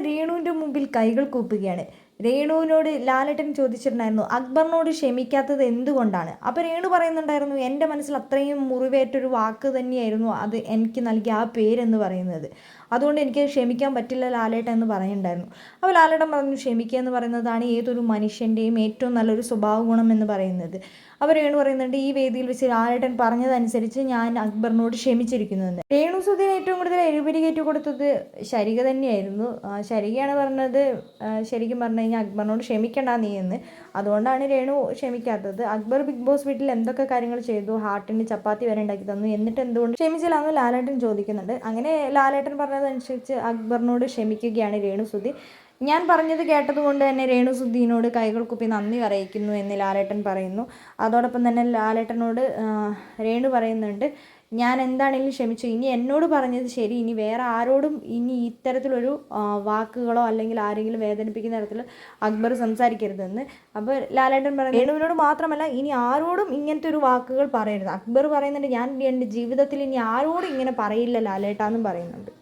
രേണുവിന്റെ മുമ്പിൽ കൈകൾ കൂപ്പുകയാണ്. രേണുവിനോട് ലാലേട്ടൻ ചോദിച്ചിട്ടുണ്ടായിരുന്നു അക്ബറിനോട് ക്ഷമിക്കാത്തത് എന്തുകൊണ്ടാണ്? അപ്പോൾ രേണു പറയുന്നുണ്ടായിരുന്നു എന്റെ മനസ്സിൽ അത്രയും മുറിവേറ്റൊരു വാക്ക് തന്നെയായിരുന്നു അത് എനിക്ക് നൽകിയ ആ പേരെന്ന് പറയുന്നത്. അതുകൊണ്ട് എനിക്ക് ക്ഷമിക്കാൻ പറ്റില്ല ലാലേട്ടൻ എന്ന് പറയുന്നുണ്ടായിരുന്നു. അപ്പോൾ ലാലേട്ടൻ പറഞ്ഞു ക്ഷമിക്കുക എന്ന് പറയുന്നതാണ് ഏതൊരു മനുഷ്യന്റെയും ഏറ്റവും നല്ലൊരു സ്വഭാവ ഗുണം എന്ന് പറയുന്നത്. അപ്പോൾ രേണു പറയുന്നുണ്ട് ഈ വേദിയിൽ വെച്ച് ലാലേട്ടൻ പറഞ്ഞതനുസരിച്ച് ഞാൻ അക്ബറിനോട് ക്ഷമിച്ചിരിക്കുന്നുവെന്ന് രേണു സുധീൻ ഏറ്റവും കൂടുതൽ എഴുപരി കയറ്റി കൊടുത്തത് ശരിക തന്നെയായിരുന്നു. ശരികയാണ് പറഞ്ഞത്. ശരിക്കും പറഞ്ഞു കഴിഞ്ഞാൽ അക്ബറിനോട് ക്ഷമിക്കണ്ട നീ എന്ന്. അതുകൊണ്ടാണ് രേണു ക്ഷമിക്കാത്തത്. അക്ബർ ബിഗ് ബോസ് വീട്ടിൽ എന്തൊക്കെ കാര്യങ്ങൾ ചെയ്തു? ഹാർട്ടിന് ചപ്പാത്തി വരെ ഉണ്ടാക്കി തന്നു. എന്നിട്ട് എന്തുകൊണ്ട് ക്ഷമിച്ചില്ലാന്ന് ലാലേട്ടൻ ചോദിക്കുന്നുണ്ട്. അങ്ങനെ ലാലേട്ടൻ പറഞ്ഞതനുസരിച്ച് അക്ബറിനോട് ക്ഷമിക്കുകയാണ് രേണു സുധി. ഞാൻ പറഞ്ഞത് കേട്ടതുകൊണ്ട് തന്നെ രേണു സുധീനോട് കൈകൾ കുപ്പി നന്ദി അറിയിക്കുന്നു എന്ന് ലാലേട്ടൻ പറയുന്നു. അതോടൊപ്പം തന്നെ ലാലേട്ടനോട് രേണു പറയുന്നുണ്ട് ഞാൻ എന്താണെങ്കിലും ക്ഷമിച്ചു. ഇനി എന്നോട് പറഞ്ഞത് ശരി. ഇനി വേറെ ആരോടും ഇനി ഇത്തരത്തിലൊരു വാക്കുകളോ അല്ലെങ്കിൽ ആരെങ്കിലും വേദനിപ്പിക്കുന്ന തരത്തിൽ അക്ബർ സംസാരിക്കരുതെന്ന്. അപ്പോൾ ലാലേട്ടൻ പറഞ്ഞു രേണുവിനോട് മാത്രമല്ല ഇനി ആരോടും ഇങ്ങനത്തെ ഒരു വാക്കുകൾ പറയരുത്. അക്ബർ പറയുന്നുണ്ട് ഞാൻ എന്റെ ജീവിതത്തിൽ ഇനി ആരോടും ഇങ്ങനെ പറയില്ല ലാലേട്ടാന്നും പറയുന്നുണ്ട്.